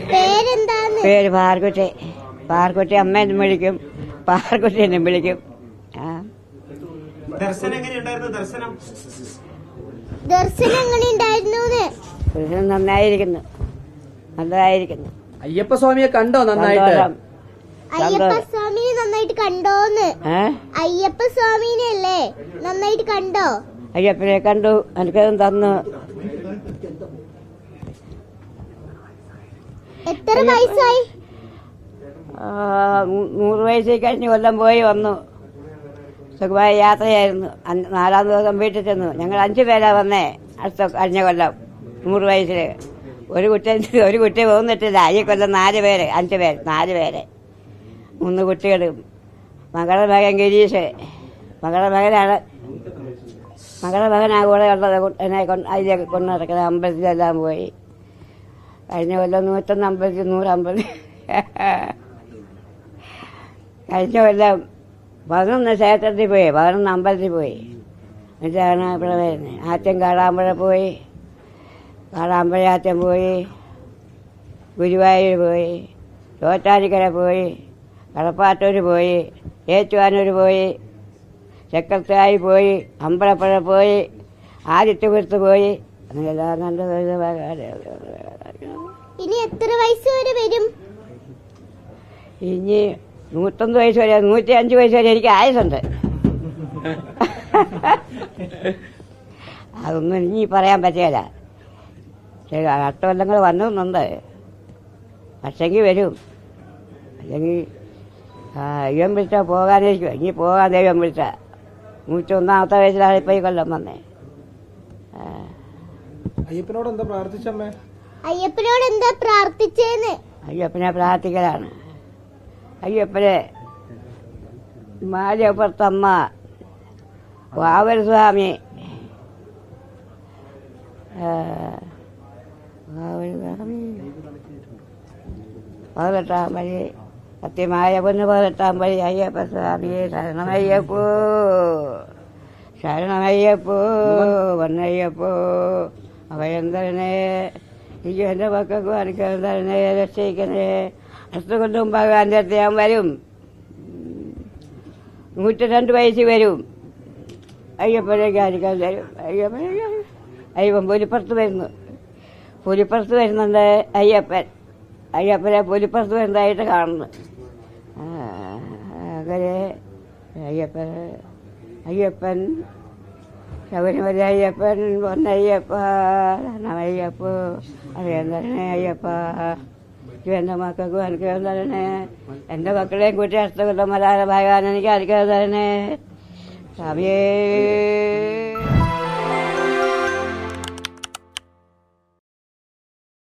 പേരെന്താന്ന്? പേര് പാർക്കുട്ടി. പാർക്കുട്ടി അമ്മ എന്നും വിളിക്കും. പാർക്കുട്ടി എന്നും വിളിക്കും. ആ. ദർശനം ദർശനം. ദർശനം എങ്ങനെ ഉണ്ടായിരുന്നൂന്ന്? പുരുഷൻ നന്നായിരിക്കുന്നു. നല്ലതായിരിക്കുന്നു. അയ്യപ്പ സ്വാമിയെ കണ്ടോ നന്നായിട്ട്? അയ്യപ്പ സ്വാമിയെ നന്നായിട്ട് കണ്ടോന്ന്? അയ്യപ്പ സ്വാമിനെ അല്ലേ നന്നായിട്ട് കണ്ടോ? അയ്യപ്പനെ കണ്ടു. എനിക്കതും തന്നു. എത്ര വയസ്സായി? നൂറ് വയസ്സിൽ കഴിഞ്ഞ് കൊല്ലം പോയി വന്നു. സുഖമായ യാത്രയായിരുന്നു. നാലാം ദിവസം വീട്ടിൽ ചെന്നു. ഞങ്ങൾ അഞ്ചു പേരാ വന്നേ. അടുത്ത കഴിഞ്ഞ കൊല്ലം. നൂറ് വയസ്സിൽ ഒരു കുട്ടി ഒരു കുട്ടി പോകുന്നിട്ടില്ല ഈ കൊല്ലം നാല് പേര് അഞ്ച് പേര് നാല് പേര്. മൂന്ന് കുട്ടികളും. മകളുടെ മകൻ ഗിരീഷ്. മകളുടെ മകനാണ്. മകളുടെ മകനാ കൂടെ ഉള്ളത്. എന്നെ കൊണ്ട് അതിലേക്ക് കൊണ്ടു നടക്കുന്നത് അമ്പലത്തിലെല്ലാം പോയി. കഴിഞ്ഞ കൊല്ലം നൂറ്റൊന്ന് അമ്പത് നൂറമ്പത്. കഴിഞ്ഞ കൊല്ലം പതിനൊന്ന് ക്ഷേത്രത്തിൽ പോയി പതിനൊന്ന് അമ്പലത്തിൽ പോയി. എന്നിട്ടാണ് ഇവിടെ വരുന്നത്. ആദ്യം കാടാമ്പഴ പോയി കാടാമ്പഴ ആദ്യം പോയി ഗുരുവായൂർ പോയി ചോറ്റാനിക്കര പോയി കടപ്പാട്ടൂർ പോയി ഏറ്റുവാനൂർ പോയി ചക്രത്തായി പോയി അമ്പലപ്പുഴ പോയി ആദിത്യപുരത്ത് പോയി. അങ്ങനെ എല്ലാം നല്ല ഇനി എത്ര വയസ്സ് വരെ വരും? ഇനി നൂറ്റൊന്ന് വയസ്സ് വരെ നൂറ്റി അഞ്ച് വയസ്സ് വരെ എനിക്ക് ആയുസുണ്ട് അതൊന്നും ഇനി പറയാൻ പറ്റില്ല. അടുത്ത കൊല്ലങ്ങൾ വന്നതെന്നുണ്ട് പക്ഷെങ്കിൽ വരും. അല്ലെങ്കിൽ ദൈവം വിളിച്ചാൽ പോകാനിരിക്കും ഇനി പോകാൻ ദൈവം വിളിച്ച. നൂറ്റി ഒന്നാമത്തെ വയസ്സിലാണ് ഇപ്പം ഈ കൊല്ലം വന്നേ. അയ്യപ്പനോട് എന്താ പ്രാർത്ഥിച്ചമ്മേ? അയ്യപ്പനോട് എന്താ പ്രാർത്ഥിച്ചേന്ന് അയ്യപ്പനെ പ്രാർത്ഥിക്കലാണ് അയ്യപ്പനെ മാലിയപ്പുറത്തമ്മ വാവൽ സ്വാമി ആ, വാവൽ സ്വാമി പതിനെട്ടാം വഴി സത്യമായ പൊന്ന് പതിനെട്ടാം വഴി അയ്യപ്പ സ്വാമിയെ ശരണമയ്യപ്പോ ശരണമയ്യപ്പോ പൊന്നയ്യപ്പോ അഭയന്തരനെ എന്റെ മക്കൾക്കും അനുഗ്രഹം തരണേ രക്ഷിക്കണേ. ഭഗവാന്റെ അടുത്ത് ഞാൻ വരും. നൂറ്റി രണ്ട് വയസ്സ് വരും. അയ്യപ്പനേക്ക് അനുഗ്രഹം തരും. അയ്യപ്പനേക്ക് അയ്യപ്പൻ പുലിപ്പുറത്ത് വരുന്നു. പുലിപ്പുറത്ത് വരുന്നുണ്ട് അയ്യപ്പൻ. അയ്യപ്പനെ പുലിപ്പുറത്ത് വരുന്നതായിട്ട് കാണുന്നു. അങ്ങനെ അയ്യപ്പൻ അയ്യപ്പൻ ശബരിമല അയ്യപ്പൻ പൊന്നയ്യപ്പ നമയ്യപ്പ അറിയാൻ തരണേ അയ്യപ്പ എന്റെ മക്കൾക്കും അനുഗ്രഹം തരണേ എന്റെ മക്കളെയും കൂട്ടി അടുത്ത കൊല്ലം മലയാള ഭഗവാൻ എനിക്ക് അനുഗ്രഹം തരണേ സ്വാമിയേ